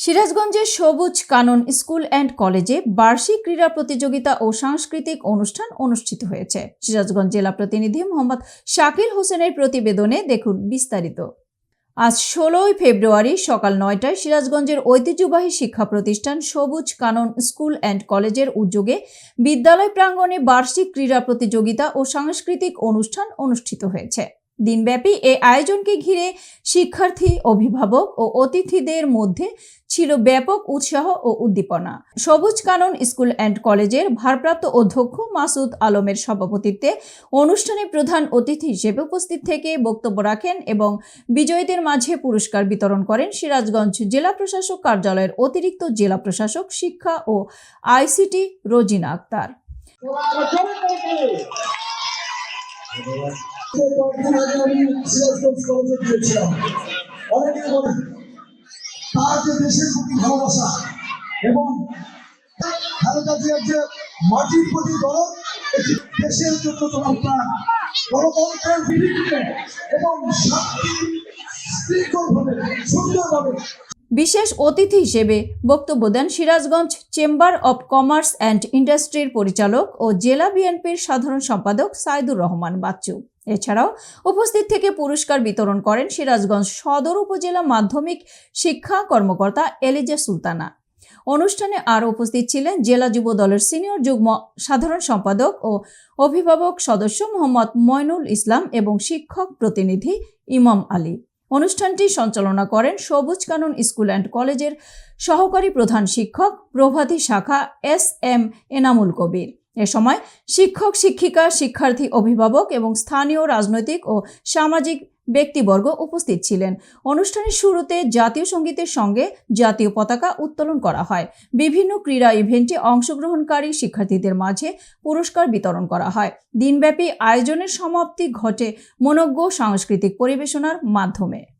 সিরাজগঞ্জের সবুজ কানন school and কলেজে বার্ষিক ক্রীড়া প্রতিযোগিতা ও সাংস্কৃতিক অনুষ্ঠান অনুষ্ঠিত হয়েছে। সিরাজগঞ্জ জেলা প্রতিনিধি মোহাম্মদ শাকিল হোসেনের প্রতিবেদনে দেখুন বিস্তারিত। আজ ষোলোই ফেব্রুয়ারি সকাল নয়টায় সিরাজগঞ্জের ঐতিহ্যবাহী শিক্ষা প্রতিষ্ঠান সবুজ কানন স্কুল অ্যান্ড কলেজের উদ্যোগে বিদ্যালয় প্রাঙ্গণে বার্ষিক ক্রীড়া প্রতিযোগিতা ও সাংস্কৃতিক অনুষ্ঠান অনুষ্ঠিত হয়েছে। দিনব্যাপী এই আয়োজনকে ঘিরে শিক্ষার্থী, অভিভাবক ও অতিথিদের মধ্যে ছিল ব্যাপক উৎসাহ ও উদ্দীপনা। সবুজ কানন স্কুল অ্যান্ড কলেজের ভারপ্রাপ্ত অধ্যক্ষ মাসুদ আলমের সভাপতিত্বে অনুষ্ঠানে প্রধান অতিথি হিসেবে উপস্থিত থেকে বক্তব্য রাখেন এবং বিজয়ীদের মাঝে পুরস্কার বিতরণ করেন সিরাজগঞ্জ জেলা প্রশাসক কার্যালয়ের অতিরিক্ত জেলা প্রশাসক শিক্ষা ও আইসিটি রোজিনা আক্তার। বিশেষ অতিথি হিসেবে বক্তব্য দেন Sirajganj chamber of commerce and ইন্ডাস্ট্রির পরিচালক ও জেলা বিএনপির সাধারণ সম্পাদক সাইদুর রহমান বাচ্চু। এছাড়াও উপস্থিত থেকে পুরস্কার বিতরণ করেন সিরাজগঞ্জ সদর উপজেলা মাধ্যমিক শিক্ষা কর্মকর্তা এলিজা সুলতানা। অনুষ্ঠানে আরও উপস্থিত ছিলেন জেলা যুব দলের সিনিয়র যুগ্ম সাধারণ সম্পাদক ও অভিভাবক সদস্য মোহাম্মদ ময়নুল ইসলাম এবং শিক্ষক প্রতিনিধি ইমাম আলী। অনুষ্ঠানটি সঞ্চালনা করেন সবুজ কানন স্কুল অ্যান্ড কলেজের সহকারী প্রধান শিক্ষক প্রভাতী শাখা এস এম এনামুল কবির। এ সময় শিক্ষক, শিক্ষিকা, শিক্ষার্থী, অভিভাবক এবং স্থানীয় রাজনৈতিক ও সামাজিক ব্যক্তিবর্গ উপস্থিত ছিলেন। অনুষ্ঠানের শুরুতে জাতীয় সঙ্গীতের সঙ্গে জাতীয় পতাকা উত্তোলন করা হয়। বিভিন্ন ক্রীড়া ইভেন্টে অংশগ্রহণকারী শিক্ষার্থীদের মাঝে পুরস্কার বিতরণ করা হয়। দিনব্যাপী আয়োজনের সমাপ্তি ঘটে মনজ্ঞ সাংস্কৃতিক পরিবেশনার মাধ্যমে।